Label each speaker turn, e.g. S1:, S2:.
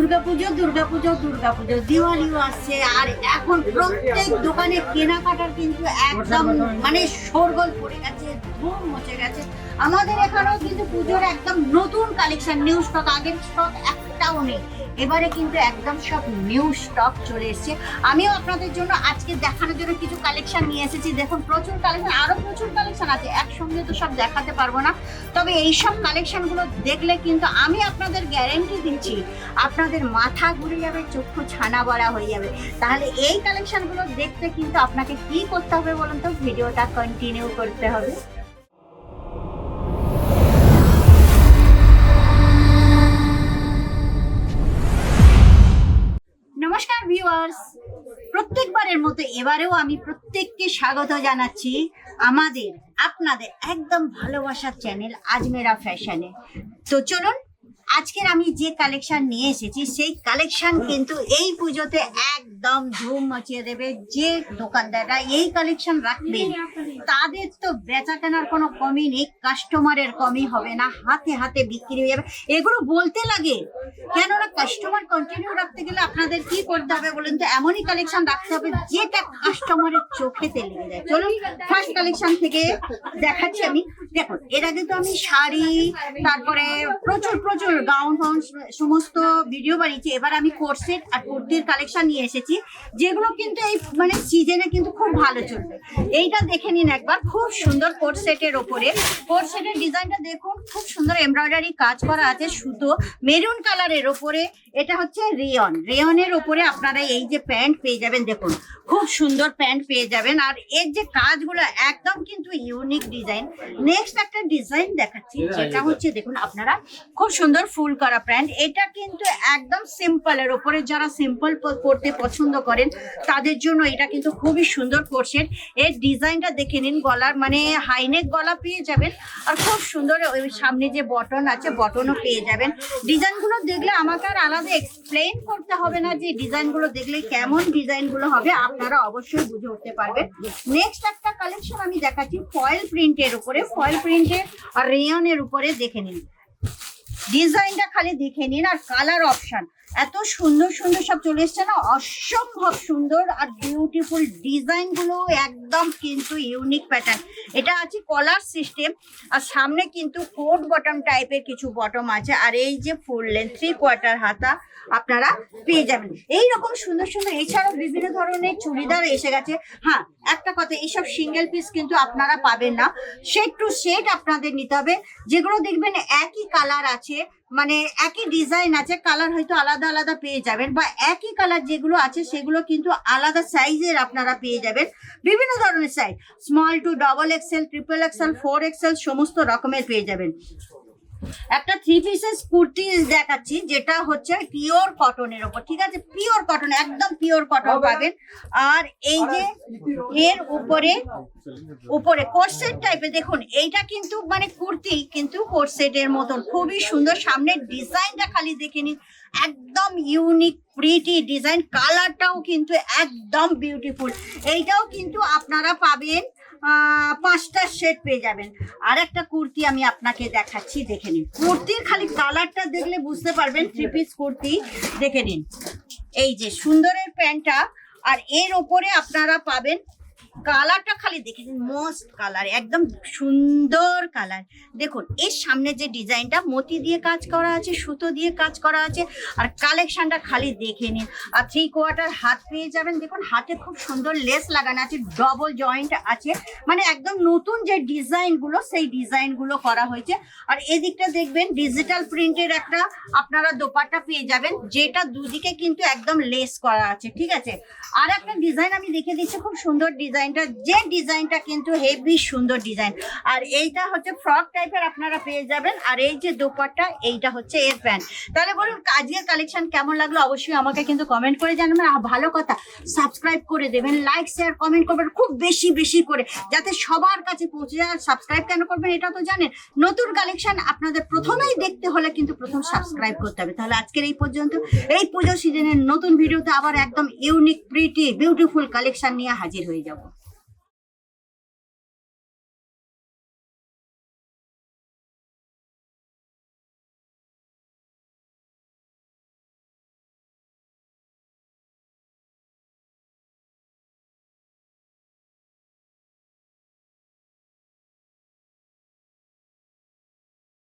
S1: দুর্গাপুজো দুর্গাপুজো দুর্গাপুজো। দিওয়ালিও আসছে। আর এখন প্রত্যেক দোকানে কেনাকাটার কিন্তু একদম মানে শোরগোল পড়ে গেছে, ধুম মচে গেছে। আমাদের এখানেও কিন্তু পুজোর একদম নতুন কালেকশন নিউ স্টক আগের স্টক একটাও নেই। এবারে কিন্তু একদম সব নিউ স্টক চলে এসেছে। আমিও আপনাদের জন্য আজকে দেখানোর জন্য কিছু কালেকশন নিয়ে এসেছি। দেখুন, প্রচুর কালেকশন আরও প্রচুর কালেকশন আছে। একসঙ্গে তো সব দেখাতে পারব না। তবে এই সব কালেকশনগুলো দেখলে কিন্তু আমি আপনাদের গ্যারেন্টি দিচ্ছি, আপনাদের মাথা ঘুরে যাবে, চক্ষু ছানা বড়া হয়ে যাবে। তাহলে এই কালেকশনগুলো দেখতে কিন্তু আপনাকে কি করতে হবে বলুন তো? ভিডিওটা কন্টিনিউ করতে হবে। মতো এবারেও আমি প্রত্যেককে স্বাগত জানাচ্ছি আমাদের, আপনাদের একদম ভালোবাসার চ্যানেল আজমেরা ফ্যাশনে তো চলুন, আজকের আমি যে কালেকশন নিয়ে এসেছি, সেই কালেকশন কিন্তু এই পুজোতে একদম ধুম মচিয়ে দেবে যে দোকানদাররা এই কালেকশন রাখবে, তাদের তো বেচা কেনার কোনো কমই নেই কাস্টমারের কমই হবে না, হাতে হাতে বিক্রি হয়ে যাবে। এগুলো বলতে লাগে, কেননা কাস্টমার কন্টিনিউ রাখতে গেলে আপনাদের কি করতে হবে বলুন তো? এমনই কালেকশন রাখতে হবে যেটা কাস্টমারের চোখেতে লেগে যায় চলুন ফার্স্ট কালেকশন থেকে দেখাচ্ছি আমি। দেখুন, এর আগে তো আমি শাড়ি, তারপরে প্রচুর প্রচুর গাউন ফাউন সমস্ত ভিডিও বানিয়েছি। এবার আমি কোর্সেট আর কুর্তির কালেকশন নিয়ে এসেছি। যেগুলো কিন্তু এই মানে সিজনে কিন্তু খুব ভালো চলবে। এইটা দেখে নিন একবার খুব সুন্দর কোট সেটের ওপরে। কোট সেটের ডিজাইনটা দেখুন খুব সুন্দর এমব্রয়ডারি কাজ করা আছে সুতো মেরুন কালারের ওপরে। এটা হচ্ছে রেয়ন রেয়নের ওপরে আপনারা এই যে প্যান্ট পেয়ে যাবেন দেখুন খুব সুন্দর প্যান্ট পেয়ে যাবেন। আর এর যে কাজগুলো একদম কিন্তু ইউনিক ডিজাইন নেক্সট একটা ডিজাইন দেখাচ্ছি যেটা হচ্ছে দেখুন আপনারা খুব সুন্দর ফুল করা প্যান্ট এটা কিন্তু একদম সিম্পলের ওপরে যারা সিম্পল পরতে পছন্দ করেন, তাদের জন্য এটা কিন্তু খুবই সুন্দর কোর্সেট এর ডিজাইনটা দেখে নিন, গলার মানে হাইনেক গলা পেয়ে যাবেন আর খুব সুন্দর সামনে যে বটন আছে বটনও পেয়ে যাবেন। ডিজাইনগুলো দেখলে আমাকে আর আলাদা এক্সপ্লেইন করতে হবে না যে ডিজাইনগুলো দেখলে কেমন ডিজাইনগুলো হবে, আপনারা অবশ্যই বুঝে উঠতে পারবেন। নেক্সট একটা কালেকশন আমি দেখাচ্ছি ফয়েল প্রিন্টের উপরে ফয়েল প্রিন্টের আর রেয়নের উপরে দেখে নিন। ডিজাইনটা খালি দেখে নিন আর কালার অপশন এত সুন্দর সুন্দর সব চলে এসছে না? অসম্ভব সুন্দর আর বিউটিফুল ডিজাইনগুলো একদম কিন্তু ইউনিক প্যাটার্ন এটা আছে কলার সিস্টেম আর সামনে কিন্তু কোট বটম টাইপের কিছু বটম আছে, আর এই যে ফুল লেন্থ থ্রি কোয়ার্টার হাতা আপনারা পেয়ে যাবেন। এই রকম সুন্দর সুন্দর, এছাড়াও বিভিন্ন ধরনের চুড়িদার এসে গেছে। হ্যাঁ একটা কথা এইসব সিঙ্গেল পিস কিন্তু আপনারা পাবেন না। সেট টু সেট আপনাদের নিতে হবে। যেগুলো দেখবেন একই কালার আছে মানে একই ডিজাইন আছে কালার হয়তো আলাদা আলাদা পেয়ে যাবেন বা একই কালার যেগুলো আছে সেগুলো কিন্তু আলাদা সাইজের আপনারা পেয়ে যাবেন। বিভিন্ন ধরনের size small to double XL triple XL four XL সমস্ত রকমের পেয়ে যাবেন। একটা থ্রি পিসেস কুর্তি দেখাচ্ছি যেটা হচ্ছে পিওর কটনের ওপর ঠিক আছে? পিওর কটন একদম পিওর কটন পাবেন। আর এই যে এর উপরে উপরে কোর্সেট টাইপের দেখুন এইটা কিন্তু মানে কুর্তি কিন্তু কোর্সেটের মতন খুবই সুন্দর। সামনের ডিজাইনটা খালি দেখে নিন একদম ইউনিক প্রিটি ডিজাইন কালারটাও কিন্তু একদম বিউটিফুল এইটাও কিন্তু আপনারা পাবেন পাঁচটা সেট পেয়ে যাবেন। আর একটা কুর্তি আমি আপনাকে দেখাচ্ছি, দেখে নিন। কুর্তির খালি কালারটা দেখলে বুঝতে পারবেন থ্রি পিস কুর্তি, দেখে নিন। এই যে সুন্দরের প্যান্টটা, আর এর ওপরে আপনারা পাবেন কালারটা খালি দেখে নিন মস্ত কালার, একদম সুন্দর কালার। দেখুন, এর সামনে যে ডিজাইনটা, মতি দিয়ে কাজ করা আছে, সুতো দিয়ে কাজ করা আছে, আর কালেকশনটা খালি দেখে নিন। আর থ্রি কোয়ার্টার হাত পেয়ে যাবেন। দেখুন, হাতে খুব সুন্দর লেস লাগানো আছে ডবল জয়েন্ট আছে। মানে একদম নতুন যে ডিজাইনগুলো, সেই ডিজাইনগুলো করা হয়েছে। আর এদিকটা দেখবেন ডিজিটাল প্রিন্টের একটা আপনারা দোপাট্টা পেয়ে যাবেন, যেটা দুদিকে কিন্তু একদম লেস করা আছে, ঠিক আছে? আর একটা ডিজাইন আমি দেখে দিচ্ছি, খুব সুন্দর ডিজাইনটা, যে ডিজাইনটা কিন্তু হেভি সুন্দর ডিজাইন। আর এইটা হচ্ছে ফ্রক টাইপের আপনারা পেয়ে যাবেন। আর এই যে দোপাট্টা, এইটা হচ্ছে এর প্যান্ট। তাহলে বলুন, আজকের কালেকশন কেমন লাগল? অবশ্যই আমাকে কিন্তু কমেন্ট করে জানাবেন। আর ভালো কথা, সাবস্ক্রাইব করে দেবেন, লাইক, শেয়ার, কমেন্ট করবেন খুব বেশি বেশি করে, যাতে সবার কাছে পৌঁছে যায়। সাবস্ক্রাইব কেন করবেন এটা তো জানেন, নতুন কালেকশন আপনাদের প্রথমেই দেখতে হলে কিন্তু প্রথম সাবস্ক্রাইব করতে হবে। তাহলে আজকের এই পর্যন্ত, এই পুজো সিজনের নতুন ভিডিওতে আবার একদম ইউনিক প্রিটি বিউটিফুল কালেকশন নিয়ে হাজির হয়ে যাব।